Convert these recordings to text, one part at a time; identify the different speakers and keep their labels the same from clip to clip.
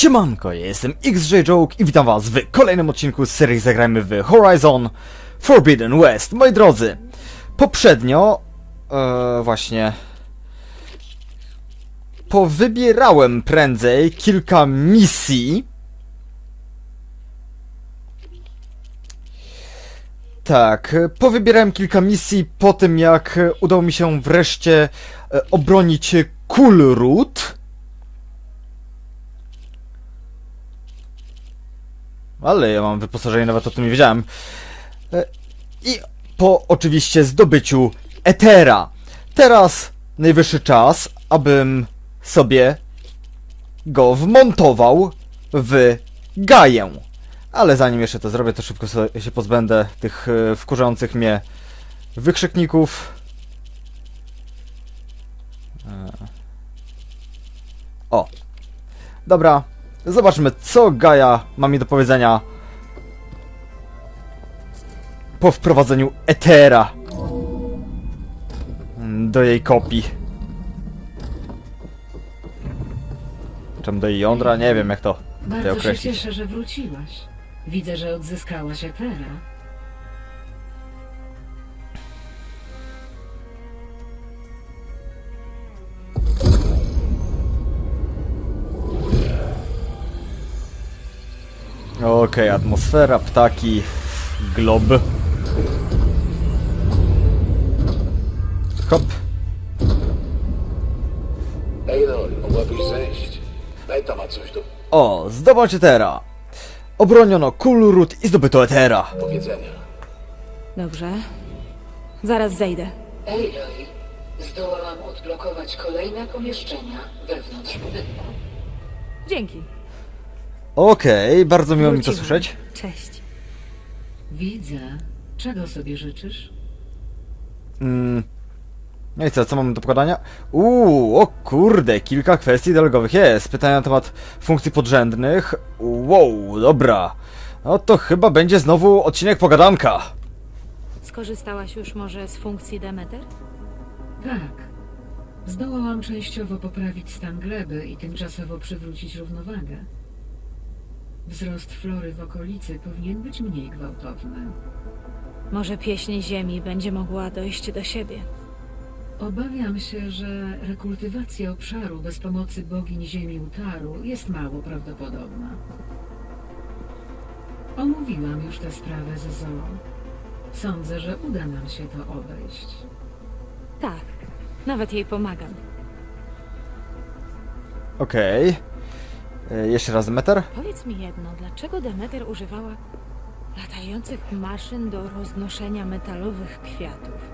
Speaker 1: Siemanko, ja jestem XJ Joke i witam was w kolejnym odcinku z serii Zagrajmy w Horizon Forbidden West. Moi drodzy, poprzednio, e, właśnie, powybierałem prędzej kilka misji. Tak, powybierałem kilka misji po tym jak udało mi się wreszcie e, obronić Kulrut. Ale ja mam wyposażenie, nawet o tym nie wiedziałem. E, I po oczywiście zdobyciu Etera. Teraz najwyższy czas, abym sobie go wmontował w Gaję. Ale zanim jeszcze to zrobię, to szybko się pozbędę tych e, wkurzających mnie wykrzykników. E. O. Dobra, Zobaczmy, co Gaia ma mi do powiedzenia po wprowadzeniu Etera do jej kopii. Czemu do jej jądra? Nie wiem, jak to tutaj
Speaker 2: Bardzo się
Speaker 1: określić.
Speaker 2: cieszę, że wróciłaś. Widzę, że odzyskałaś Etera.
Speaker 1: Okej, atmosfera, ptaki, glob. Hop.
Speaker 3: Ejdor, mogłabyś zejść. Daj tam coś do
Speaker 1: O, zdobądź Etera. Obroniono Kulrut i zdobyto Etera.
Speaker 3: powiedzenia.
Speaker 4: Dobrze. Zaraz zejdę.
Speaker 2: Aloy, zdołałam odblokować kolejne pomieszczenia wewnątrz budynku.
Speaker 4: Dzięki.
Speaker 1: Okej, bardzo miło mi to
Speaker 4: Wróciłam.
Speaker 1: słyszeć.
Speaker 4: Cześć.
Speaker 2: Widzę. Czego sobie życzysz?
Speaker 1: Mm. No i co, co mamy do pogadania? Uuu, o kurde, kilka kwestii dialogowych jest. Pytania na temat funkcji podrzędnych. Wow, dobra. No to chyba będzie znowu odcinek pogadanka.
Speaker 4: Skorzystałaś już może z funkcji Demeter?
Speaker 2: Tak. Zdołałam częściowo poprawić stan gleby i tymczasowo przywrócić równowagę. Wzrost flory w okolicy powinien być mniej gwałtowny.
Speaker 4: Może pieśń ziemi będzie mogła dojść do siebie.
Speaker 2: Obawiam się, że rekultywacja obszaru bez pomocy bogiń ziemi Utaru jest mało prawdopodobna. Omówiłam już tę sprawę ze Zoą. Sądzę, że uda nam się to obejść.
Speaker 4: Tak. Nawet jej pomagam.
Speaker 1: Okej. E, Jeszcze raz meter.
Speaker 4: Powiedz mi jedno, dlaczego Demeter używała latających maszyn do roznoszenia metalowych kwiatów?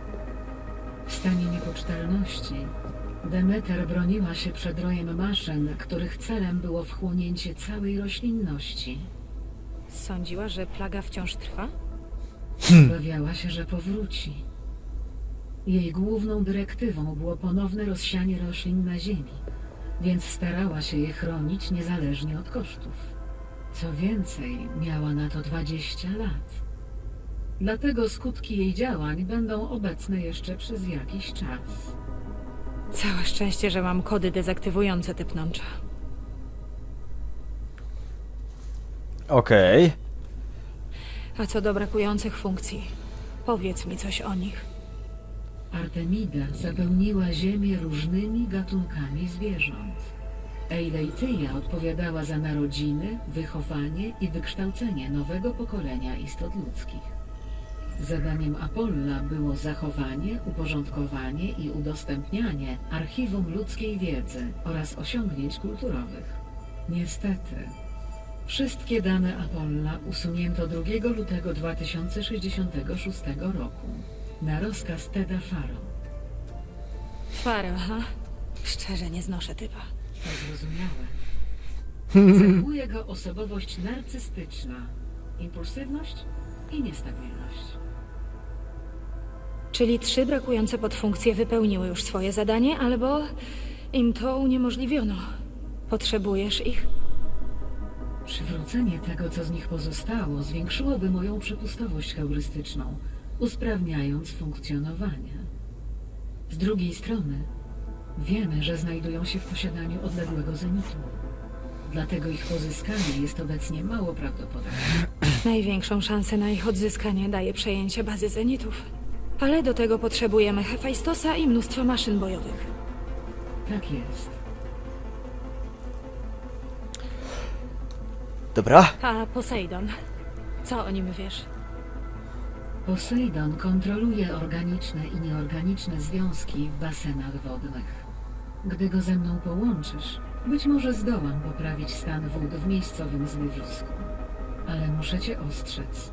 Speaker 2: W stanie niepocztalności Demeter broniła się przed rojem maszyn, których celem było wchłonięcie całej roślinności.
Speaker 4: Sądziła, że plaga wciąż trwa?
Speaker 2: Obawiała się, że powróci. Jej główną dyrektywą było ponowne rozsianie roślin na ziemi, więc starała się je chronić niezależnie od kosztów. Co więcej, miała na to 20 lat. Dlatego skutki jej działań będą obecne jeszcze przez jakiś czas.
Speaker 4: Całe szczęście, że mam kody dezaktywujące te pnącza.
Speaker 1: Okej.
Speaker 4: A co do brakujących funkcji? Powiedz mi coś o nich.
Speaker 2: Artemida zapełniła ziemię różnymi gatunkami zwierząt. Eileityja odpowiadała za narodziny, wychowanie i wykształcenie nowego pokolenia istot ludzkich. Zadaniem Apolla było zachowanie, uporządkowanie i udostępnianie archiwum ludzkiej wiedzy oraz osiągnięć kulturowych. Niestety, wszystkie dane Apolla usunięto 2 lutego 2066 roku na rozkaz Teda Faro.
Speaker 4: Faro, ha? Szczerze nie znoszę typa.
Speaker 2: To zrozumiałe. Cechuje go osobowość narcystyczna, impulsywność i niestabilność.
Speaker 4: Czyli trzy brakujące podfunkcje wypełniły już swoje zadanie, albo im to uniemożliwiono. Potrzebujesz ich?
Speaker 2: Przywrócenie tego, co z nich pozostało, zwiększyłoby moją przepustowość heurystyczną, usprawniając funkcjonowanie. Z drugiej strony, wiemy, że znajdują się w posiadaniu odległego zenitu. Dlatego ich pozyskanie jest obecnie mało prawdopodobne.
Speaker 4: Największą szansę na ich odzyskanie daje przejęcie bazy Zenitów. Ale do tego potrzebujemy Hefajstosa i mnóstwo maszyn bojowych.
Speaker 2: Tak jest.
Speaker 1: Dobra.
Speaker 4: A Poseidon? Co o nim wiesz?
Speaker 2: Poseidon kontroluje organiczne i nieorganiczne związki w basenach wodnych. Gdy go ze mną połączysz, być może zdołam poprawić stan wód w miejscowym zbywisku. Ale muszę cię ostrzec.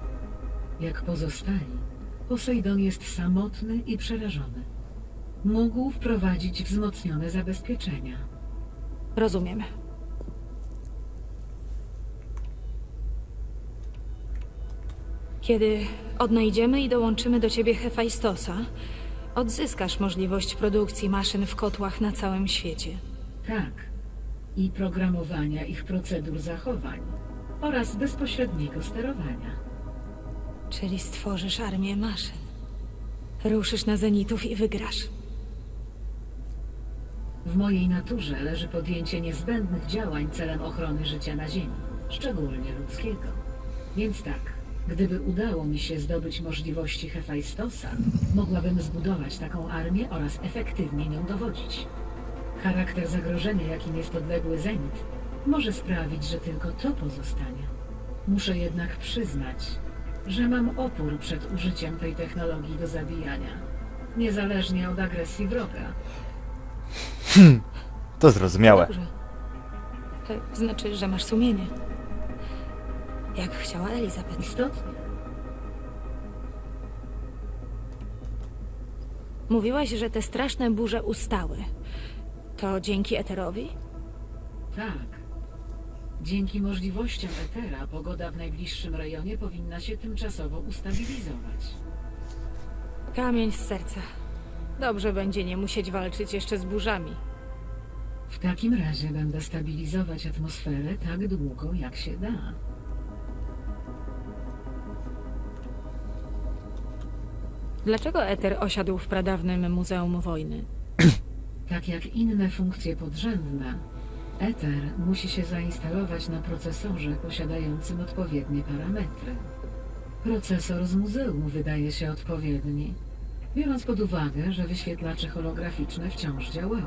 Speaker 2: Jak pozostali, Poseidon jest samotny i przerażony. Mógł wprowadzić wzmocnione zabezpieczenia.
Speaker 4: Rozumiem. Kiedy odnajdziemy i dołączymy do ciebie Hefajstosa, odzyskasz możliwość produkcji maszyn w kotłach na całym świecie.
Speaker 2: Tak. I programowania ich procedur zachowań oraz bezpośredniego sterowania.
Speaker 4: Czyli stworzysz armię maszyn. Ruszysz na Zenitów i wygrasz.
Speaker 2: W mojej naturze leży podjęcie niezbędnych działań celem ochrony życia na Ziemi, szczególnie ludzkiego. Więc tak, gdyby udało mi się zdobyć możliwości Hefajstosa, mogłabym zbudować taką armię oraz efektywnie nią dowodzić. Charakter zagrożenia, jakim jest odległy Zenit, może sprawić, że tylko to pozostanie. Muszę jednak przyznać, że mam opór przed użyciem tej technologii do zabijania, niezależnie od agresji wroga.
Speaker 1: To zrozumiałe.
Speaker 4: Dobrze. To znaczy, że masz sumienie. Jak chciała Elizabeth.
Speaker 2: Istotnie.
Speaker 4: Mówiłaś, że te straszne burze ustały. To dzięki Eterowi?
Speaker 2: Tak. Dzięki możliwościom Etera pogoda w najbliższym rejonie powinna się tymczasowo ustabilizować.
Speaker 4: Kamień z serca. Dobrze będzie nie musieć walczyć jeszcze z burzami.
Speaker 2: W takim razie będę stabilizować atmosferę tak długo, jak się da.
Speaker 4: Dlaczego Eter osiadł w pradawnym Muzeum Wojny?
Speaker 2: Tak jak inne funkcje podrzędne, Ether musi się zainstalować na procesorze posiadającym odpowiednie parametry. Procesor z muzeum wydaje się odpowiedni, biorąc pod uwagę, że wyświetlacze holograficzne wciąż działały.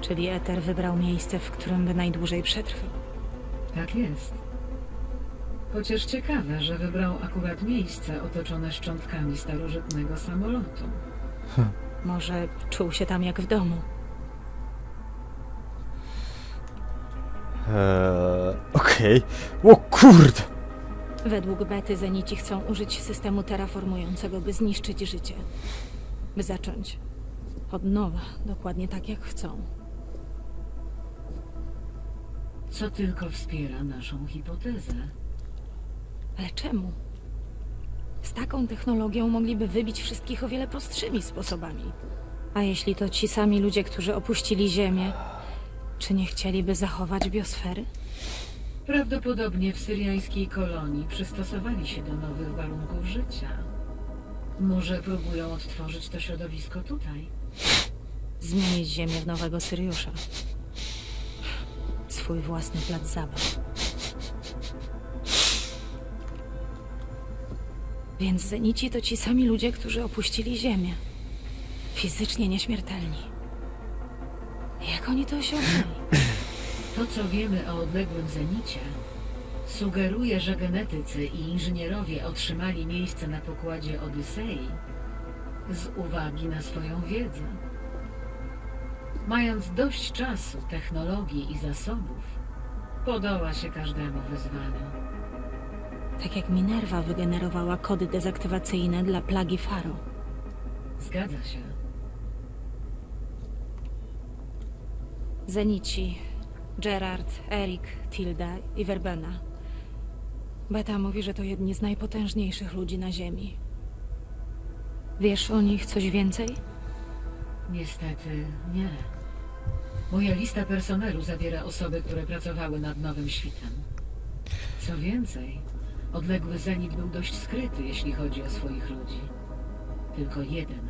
Speaker 4: Czyli Eter wybrał miejsce, w którym by najdłużej przetrwał.
Speaker 2: Tak jest. Chociaż ciekawe, że wybrał akurat miejsce otoczone szczątkami starożytnego samolotu.
Speaker 4: Może czuł się tam jak w domu.
Speaker 1: Eee, okej. O kurde!
Speaker 4: Według Bety Zenici chcą użyć systemu terraformującego, by zniszczyć życie. By zacząć od nowa, dokładnie tak jak chcą.
Speaker 2: Co tylko wspiera naszą hipotezę.
Speaker 4: Ale czemu? Z taką technologią mogliby wybić wszystkich o wiele prostszymi sposobami. A jeśli to ci sami ludzie, którzy opuścili Ziemię, czy nie chcieliby zachować biosfery?
Speaker 2: Prawdopodobnie w syriańskiej kolonii przystosowali się do nowych warunków życia. Może próbują odtworzyć to środowisko tutaj.
Speaker 4: Zmienić Ziemię w nowego Syriusza. Swój własny plac zabaw. Więc Zenici to ci sami ludzie, którzy opuścili Ziemię. Fizycznie nieśmiertelni. Jak oni to osiągnęli?
Speaker 2: To, co wiemy o odległym zenicie, sugeruje, że genetycy i inżynierowie otrzymali miejsce na pokładzie Odysei z uwagi na swoją wiedzę. Mając dość czasu, technologii i zasobów, podoła się każdemu wyzwaniu.
Speaker 4: Tak jak Minerva wygenerowała kody dezaktywacyjne dla plagi Faro.
Speaker 2: Zgadza się.
Speaker 4: Zenici, Gerard, Erik, Tilda i Verbena. Beta mówi, że to jedni z najpotężniejszych ludzi na Ziemi. Wiesz o nich coś więcej?
Speaker 2: Niestety nie. Moja lista personelu zawiera osoby, które pracowały nad Nowym Świtem. Co więcej, odległy Zenit był dość skryty, jeśli chodzi o swoich ludzi. Tylko jeden,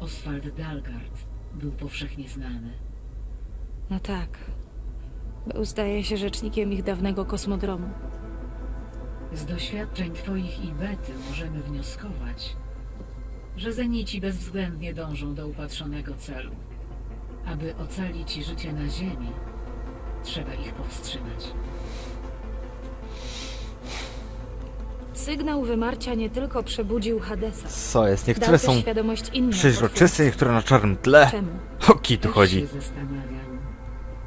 Speaker 2: Oswald Dalgard, był powszechnie znany.
Speaker 4: No tak. Był, zdaje się, rzecznikiem ich dawnego kosmodromu.
Speaker 2: Z doświadczeń twoich i Bety możemy wnioskować, że Zenici bezwzględnie dążą do upatrzonego celu. Aby ocalić życie na Ziemi, trzeba ich powstrzymać.
Speaker 4: Sygnał wymarcia nie tylko przebudził Hadesa.
Speaker 1: Co jest?
Speaker 4: Dał
Speaker 1: Niektóre
Speaker 4: też
Speaker 1: są
Speaker 4: świadomość innym.
Speaker 1: przeźroczyste, niektóre na czarnym tle.
Speaker 4: Czemu?
Speaker 1: O kij tu
Speaker 2: Też
Speaker 1: chodzi.
Speaker 2: się zastanawiam.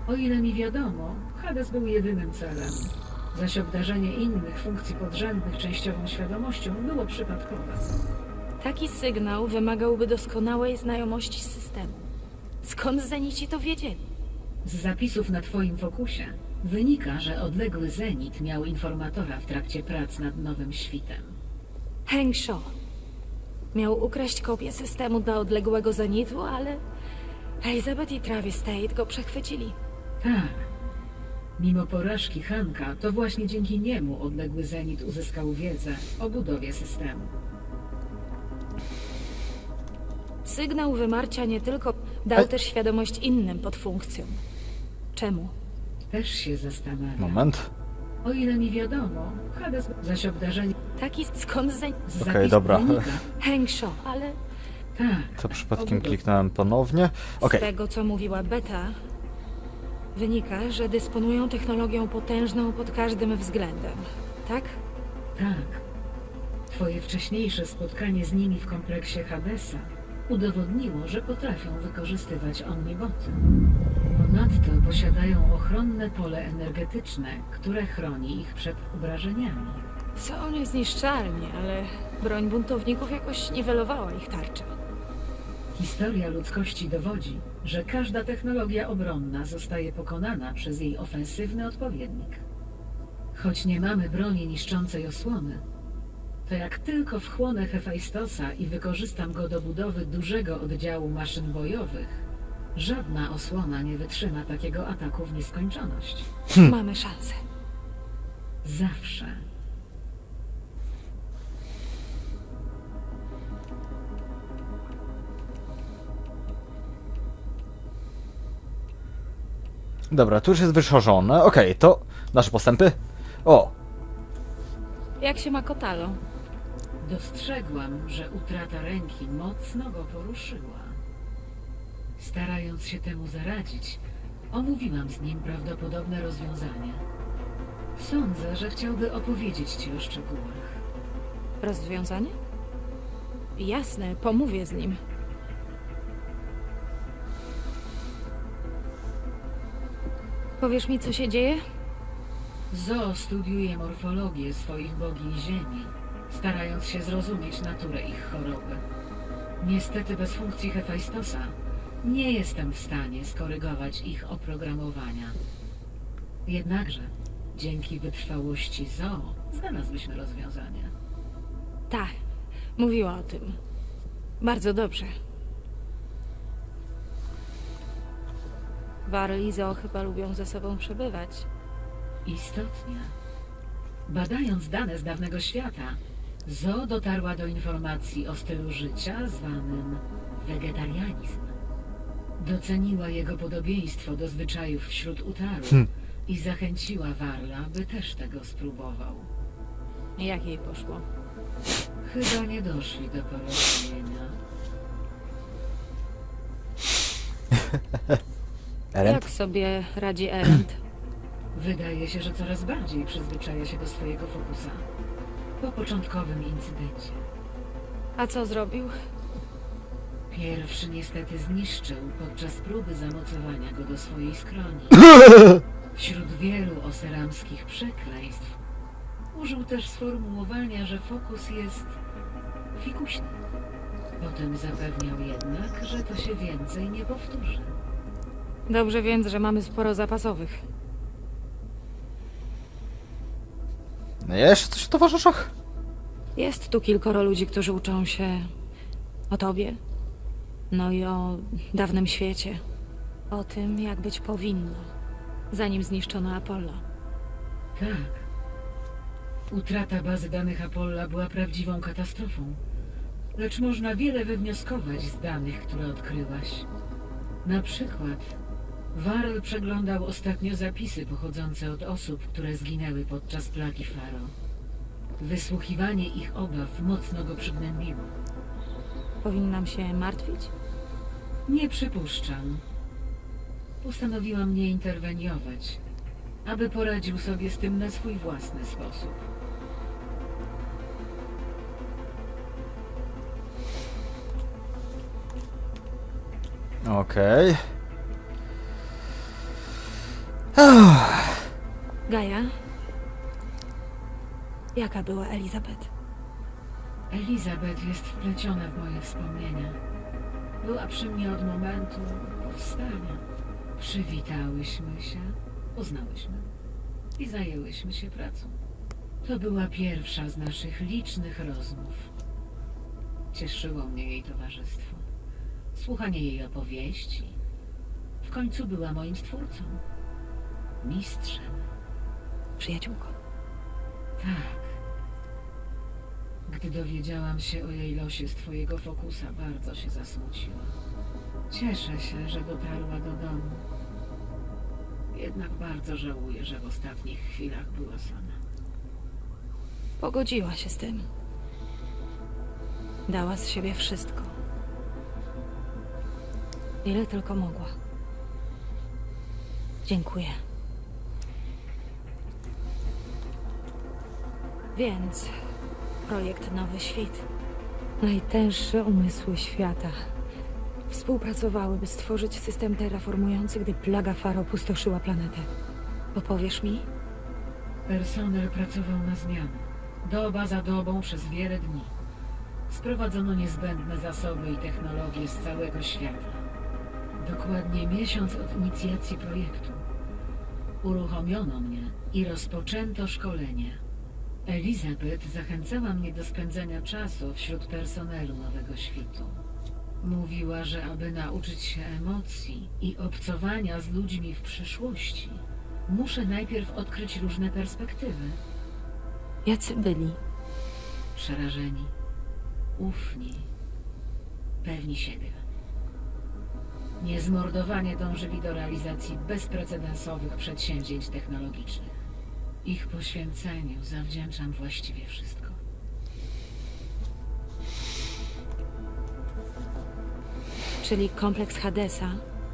Speaker 2: O ile mi wiadomo, Hades był jedynym celem, zaś obdarzenie innych funkcji podrzędnych częściową świadomością było przypadkowe.
Speaker 4: Taki sygnał wymagałby doskonałej znajomości systemu. Skąd Zenici to wiedzieli?
Speaker 2: Z zapisów na twoim fokusie wynika, że odległy Zenit miał informatora w trakcie prac nad nowym świtem.
Speaker 4: Heng Shou. Miał ukraść kopię systemu dla odległego Zenitu, ale Elizabeth i Travis Tate go przechwycili.
Speaker 2: Tak. Mimo porażki Hanka, to właśnie dzięki niemu odległy Zenit uzyskał wiedzę o budowie systemu.
Speaker 4: Sygnał wymarcia nie tylko dał też świadomość innym podfunkcjom. Czemu?
Speaker 2: Też się zastanawiam.
Speaker 1: Moment.
Speaker 2: O ile mi wiadomo, Hades zaś obdarzenie
Speaker 4: Taki skąd Zen...
Speaker 2: z
Speaker 1: Okej,
Speaker 2: zapisów
Speaker 1: dobra.
Speaker 2: wynika.
Speaker 4: Heng Shou, ale
Speaker 2: Tak.
Speaker 1: To przypadkiem kliknąłem ponownie. Okej.
Speaker 4: z tego, co mówiła Beta, wynika, że dysponują technologią potężną pod każdym względem. Tak?
Speaker 2: Tak. Twoje wcześniejsze spotkanie z nimi w kompleksie Hadesa udowodniło, że potrafią wykorzystywać omniboty. Ponadto posiadają ochronne pole energetyczne, które chroni ich przed obrażeniami.
Speaker 4: Są niezniszczalni, ale broń buntowników jakoś niwelowała ich tarczę.
Speaker 2: Historia ludzkości dowodzi, że każda technologia obronna zostaje pokonana przez jej ofensywny odpowiednik. Choć nie mamy broni niszczącej osłony, to jak tylko wchłonę Hefajstosa i wykorzystam go do budowy dużego oddziału maszyn bojowych, żadna osłona nie wytrzyma takiego ataku w nieskończoność.
Speaker 4: Mamy szansę.
Speaker 2: Zawsze.
Speaker 1: Dobra, tu już jest wyszorzone. Okej, to nasze postępy. O,
Speaker 4: Jak się ma Kotalo?
Speaker 2: Dostrzegłam, że utrata ręki mocno go poruszyła. Starając się temu zaradzić, omówiłam z nim prawdopodobne rozwiązanie. Sądzę, że chciałby opowiedzieć ci o szczegółach.
Speaker 4: Rozwiązanie? Jasne, pomówię z nim. Powiesz mi, co się dzieje?
Speaker 2: Zo studiuje morfologię swoich bogiń Ziemi, starając się zrozumieć naturę ich choroby. Niestety bez funkcji Hefajstosa nie jestem w stanie skorygować ich oprogramowania. Jednakże dzięki wytrwałości Zo znalazłyśmy rozwiązanie.
Speaker 4: Tak, mówiła o tym. Bardzo dobrze. Warl i Zo chyba lubią ze sobą przebywać.
Speaker 2: Istotnie. Badając dane z dawnego świata, Zo dotarła do informacji o stylu życia zwanym wegetarianizm. Doceniła jego podobieństwo do zwyczajów wśród utaru i zachęciła Warla, by też tego spróbował.
Speaker 4: Jak jej poszło?
Speaker 2: Chyba nie doszli do porozumienia.
Speaker 1: Eren?
Speaker 4: Jak sobie radzi Erend?
Speaker 2: Wydaje się, że coraz bardziej przyzwyczaja się do swojego fokusa. Po początkowym incydencie.
Speaker 4: A co zrobił?
Speaker 2: Pierwszy niestety zniszczył podczas próby zamocowania go do swojej skroni. Wśród wielu oseramskich przekleństw użył też sformułowania, że fokus jest fikuśny. Potem zapewniał jednak, że to się więcej nie powtórzy.
Speaker 4: Dobrze więc, że mamy sporo zapasowych.
Speaker 1: No jeszcze coś o towarzyszach?
Speaker 4: Jest tu kilkoro ludzi, którzy uczą się o tobie, no i o dawnym świecie. O tym, jak być powinno, zanim zniszczono Apollo.
Speaker 2: Tak. Utrata bazy danych Apolla była prawdziwą katastrofą. Lecz można wiele wywnioskować z danych, które odkryłaś. Na przykład, Warl przeglądał ostatnio zapisy pochodzące od osób, które zginęły podczas plagi Faro. Wysłuchiwanie ich obaw mocno go przygnębiło.
Speaker 4: Powinnam się martwić?
Speaker 2: Nie przypuszczam. Postanowiłam nie interweniować, aby poradził sobie z tym na swój własny sposób.
Speaker 1: Okej.
Speaker 4: Gaja? Jaka była Elizabeth?
Speaker 2: Elizabeth jest wpleciona w moje wspomnienia. Była przy mnie od momentu powstania. Przywitałyśmy się, poznałyśmy i zajęłyśmy się pracą. To była pierwsza z naszych licznych rozmów. Cieszyło mnie jej towarzystwo, słuchanie jej opowieści. W końcu była moim stwórcą, mistrzem.
Speaker 4: Przyjaciółko.
Speaker 2: Tak. Gdy dowiedziałam się o jej losie z twojego fokusa, bardzo się zasmuciła. Cieszę się, że dotarła do domu. Jednak bardzo żałuję, że w ostatnich chwilach była sama.
Speaker 4: Pogodziła się z tym. Dała z siebie wszystko. Ile tylko mogła. Dziękuję. Więc projekt Nowy Świt. Najtęższe umysły świata współpracowały, by stworzyć system terraformujący, gdy plaga Faro pustoszyła planetę. Opowiesz mi?
Speaker 2: Personel pracował na zmianę. Doba za dobą przez wiele dni. Sprowadzono niezbędne zasoby i technologie z całego świata. Dokładnie miesiąc od inicjacji projektu. Uruchomiono mnie i rozpoczęto szkolenie. Elizabeth zachęcała mnie do spędzania czasu wśród personelu Nowego Świtu. Mówiła, że aby nauczyć się emocji i obcowania z ludźmi w przyszłości, muszę najpierw odkryć różne perspektywy.
Speaker 4: Jacy byli?
Speaker 2: Przerażeni, ufni, pewni siebie. Niezmordowanie dążyli do realizacji bezprecedensowych przedsięwzięć technologicznych. Ich poświęceniu zawdzięczam właściwie wszystko.
Speaker 4: Czyli kompleks Hadesa,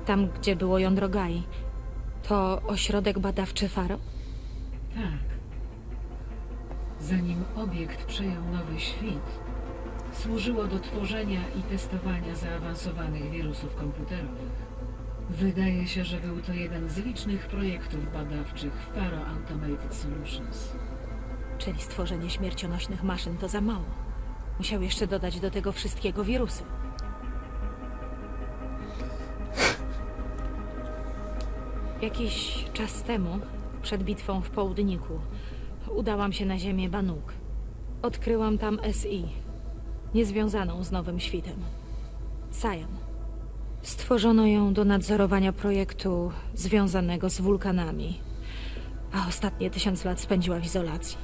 Speaker 4: tam gdzie było jądro Gai, to ośrodek badawczy Faro?
Speaker 2: Tak. Zanim obiekt przejął nowy świt, służyło do tworzenia i testowania zaawansowanych wirusów komputerowych. Wydaje się, że był to jeden z licznych projektów badawczych Faro Automated Solutions.
Speaker 4: Czyli stworzenie śmiercionośnych maszyn to za mało. Musiał jeszcze dodać do tego wszystkiego wirusy. Jakiś czas temu, przed bitwą w południku, udałam się na ziemię Banuk. Odkryłam tam SI, niezwiązaną z Nowym Świtem. Sajan. Stworzono ją do nadzorowania projektu związanego z wulkanami, a ostatnie tysiąc lat spędziła w izolacji.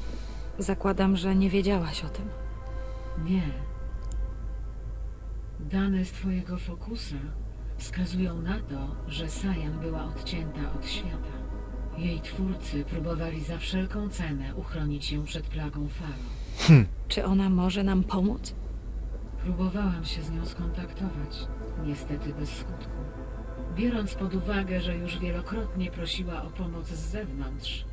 Speaker 4: Zakładam, że nie wiedziałaś o tym.
Speaker 2: Nie. Dane z twojego fokusa wskazują na to, że Sajan była odcięta od świata. Jej twórcy próbowali za wszelką cenę uchronić ją przed plagą Faro.
Speaker 4: Czy ona może nam pomóc?
Speaker 2: Próbowałam się z nią skontaktować, niestety bez skutku. Biorąc pod uwagę, że już wielokrotnie prosiła o pomoc z zewnątrz,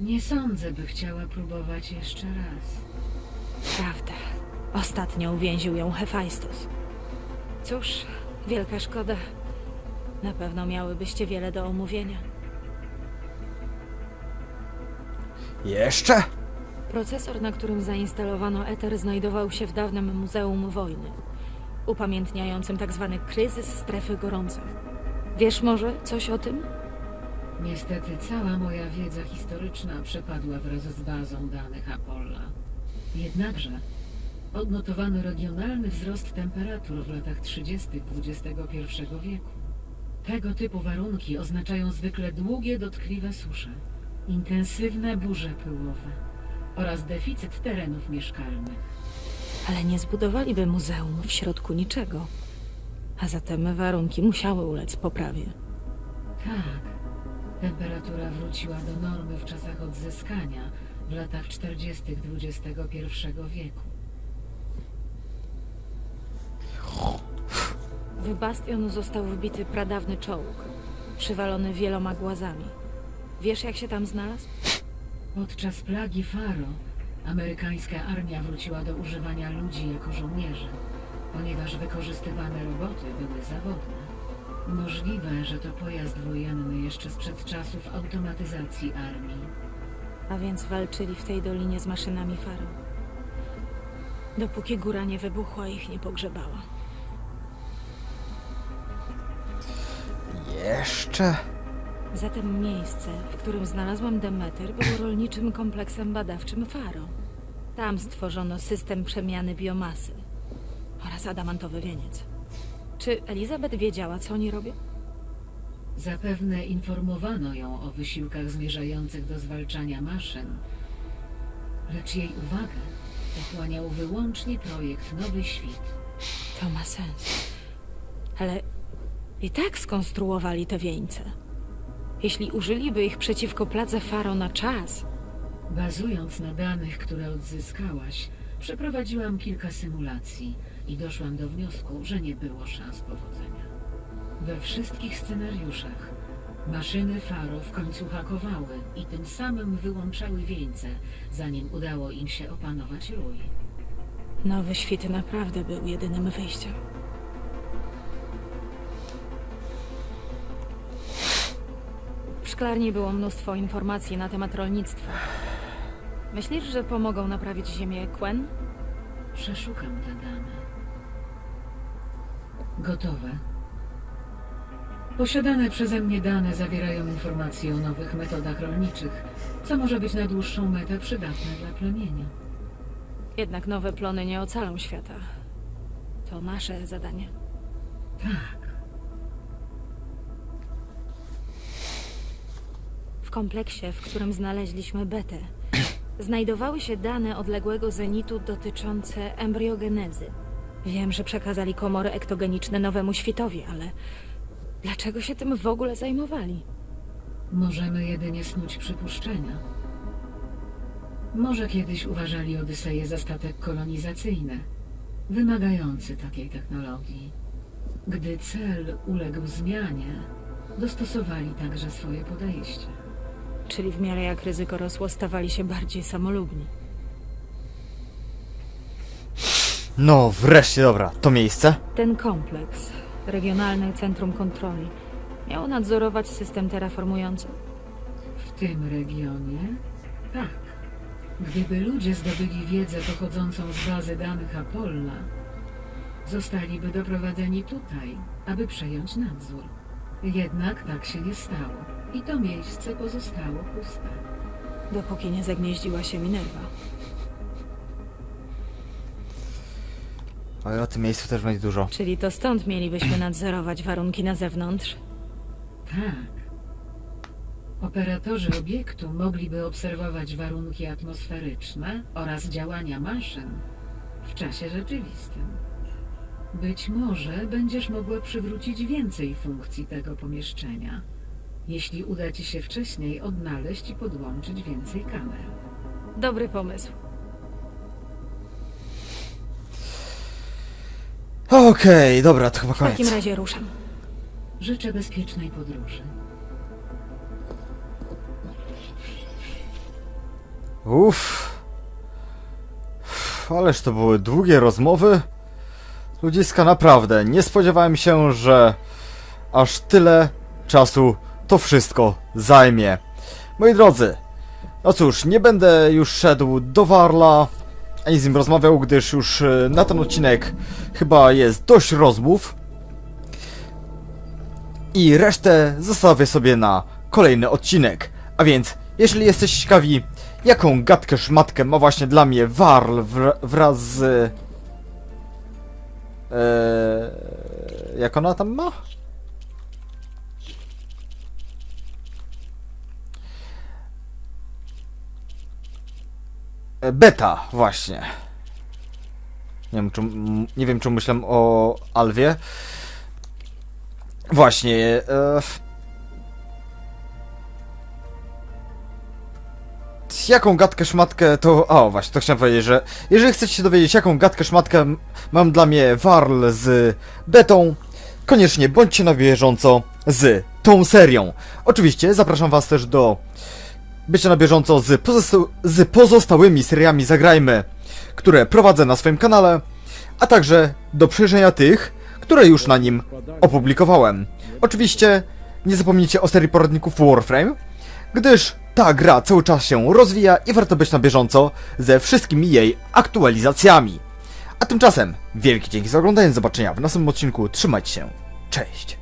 Speaker 2: nie sądzę, by chciała próbować jeszcze raz.
Speaker 4: Prawda. Ostatnio uwięził ją Hefajstos. Cóż, wielka szkoda. Na pewno miałybyście wiele do omówienia.
Speaker 1: Jeszcze?
Speaker 4: Procesor, na którym zainstalowano Ether, znajdował się w dawnym Muzeum Wojny, upamiętniającym tzw. kryzys strefy gorącej. Wiesz może coś o tym?
Speaker 2: Niestety cała moja wiedza historyczna przepadła wraz z bazą danych Apolla. Jednakże odnotowano regionalny wzrost temperatur w latach 30. XXI wieku. Tego typu warunki oznaczają zwykle długie, dotkliwe susze, intensywne burze pyłowe oraz deficyt terenów mieszkalnych.
Speaker 4: Ale nie zbudowaliby muzeum w środku niczego. A zatem warunki musiały ulec poprawie.
Speaker 2: Tak. Temperatura wróciła do normy w czasach odzyskania w latach 40. XXI wieku.
Speaker 4: W bastion został wbity pradawny czołg, przywalony wieloma głazami. Wiesz, jak się tam znalazł?
Speaker 2: Podczas plagi Faro amerykańska armia wróciła do używania ludzi jako żołnierzy, ponieważ wykorzystywane roboty były zawodne. Możliwe, że to pojazd wojenny jeszcze sprzed czasów automatyzacji armii.
Speaker 4: A więc walczyli w tej dolinie z maszynami Faro. Dopóki góra nie wybuchła, ich nie pogrzebała.
Speaker 1: Jeszcze?
Speaker 4: Zatem miejsce, w którym znalazłam Demeter, było rolniczym kompleksem badawczym Faro. Tam stworzono system przemiany biomasy oraz adamantowy wieniec. Czy Elizabeth wiedziała, co oni robią?
Speaker 2: Zapewne informowano ją o wysiłkach zmierzających do zwalczania maszyn, lecz jej uwagę pochłaniał wyłącznie projekt Nowy Świt.
Speaker 4: To ma sens. Ale i tak skonstruowali te wieńce. Jeśli użyliby ich przeciwko pladze Faro na czas,
Speaker 2: Bazując na danych, które odzyskałaś, przeprowadziłam kilka symulacji i doszłam do wniosku, że nie było szans powodzenia. We wszystkich scenariuszach maszyny Faro w końcu hakowały i tym samym wyłączały wieńce, zanim udało im się opanować rój.
Speaker 4: nowy świt naprawdę był jedynym wyjściem. Szklarni było mnóstwo informacji na temat rolnictwa. Myślisz, że pomogą naprawić ziemię Quen?
Speaker 2: Przeszukam te dane. Gotowe. Posiadane przeze mnie dane zawierają informacje o nowych metodach rolniczych, co może być na dłuższą metę przydatne dla plemienia.
Speaker 4: Jednak nowe plony nie ocalą świata. To nasze zadanie.
Speaker 2: Tak,
Speaker 4: kompleksie, w którym znaleźliśmy betę, znajdowały się dane odległego zenitu dotyczące embriogenezy. Wiem, że przekazali komory ektogeniczne nowemu świtowi, ale dlaczego się tym w ogóle zajmowali?
Speaker 2: możemy jedynie snuć przypuszczenia. Może kiedyś uważali Odyseję za statek kolonizacyjny, wymagający takiej technologii. Gdy cel uległ zmianie, dostosowali także swoje podejście.
Speaker 4: Czyli w miarę jak ryzyko rosło, stawali się bardziej samolubni.
Speaker 1: No, wreszcie, dobra, to miejsce.
Speaker 4: Ten kompleks, Regionalne Centrum Kontroli, miał nadzorować system terraformujący.
Speaker 2: W tym regionie? Tak. Gdyby ludzie zdobyli wiedzę pochodzącą z bazy danych Apolla, zostaliby doprowadzeni tutaj, aby przejąć nadzór. Jednak tak się nie stało i to miejsce pozostało puste.
Speaker 4: Dopóki nie zagnieździła się Minerva.
Speaker 1: Ale o tym miejscu też będzie dużo.
Speaker 4: Czyli to stąd mielibyśmy nadzorować warunki na zewnątrz.
Speaker 2: Tak. Operatorzy obiektu mogliby obserwować warunki atmosferyczne oraz działania maszyn w czasie rzeczywistym. Być może będziesz mogła przywrócić więcej funkcji tego pomieszczenia, jeśli uda ci się wcześniej odnaleźć i podłączyć więcej kamer.
Speaker 4: Dobry pomysł.
Speaker 1: Okej, dobra, to chyba
Speaker 4: W takim
Speaker 1: koniec.
Speaker 4: razie ruszam.
Speaker 2: Życzę bezpiecznej podróży.
Speaker 1: Uff. Uff, Ależ to były długie rozmowy. Ludziska, naprawdę, nie spodziewałem się, że aż tyle czasu to wszystko zajmie. Moi drodzy, no cóż, nie będę już szedł do Warla, ani z nim rozmawiał, gdyż już e, na ten odcinek chyba jest dość rozmów. I resztę zostawię sobie na kolejny odcinek. A więc, jeżeli jesteście ciekawi, jaką gadkę szmatkę ma właśnie dla mnie Warl wra- wraz z... Eee, jak ona tam ma? E, beta, właśnie. Nie wiem, czy, nie wiem, czy myślałem o Alwie. Właśnie. E, jaką gadkę szmatkę to... O, właśnie, to chciałem powiedzieć, że jeżeli chcecie się dowiedzieć, jaką gadkę szmatkę mam dla mnie Warl z Betą, koniecznie bądźcie na bieżąco z tą serią. Oczywiście zapraszam was też do bycia na bieżąco z, pozosta- z pozostałymi seriami Zagrajmy, które prowadzę na swoim kanale, a także do przejrzenia tych, które już na nim opublikowałem. Oczywiście nie zapomnijcie o serii poradników Warframe, gdyż ta gra cały czas się rozwija i warto być na bieżąco ze wszystkimi jej aktualizacjami. A tymczasem wielkie dzięki za oglądanie, zobaczenia w następnym odcinku, trzymajcie się, cześć!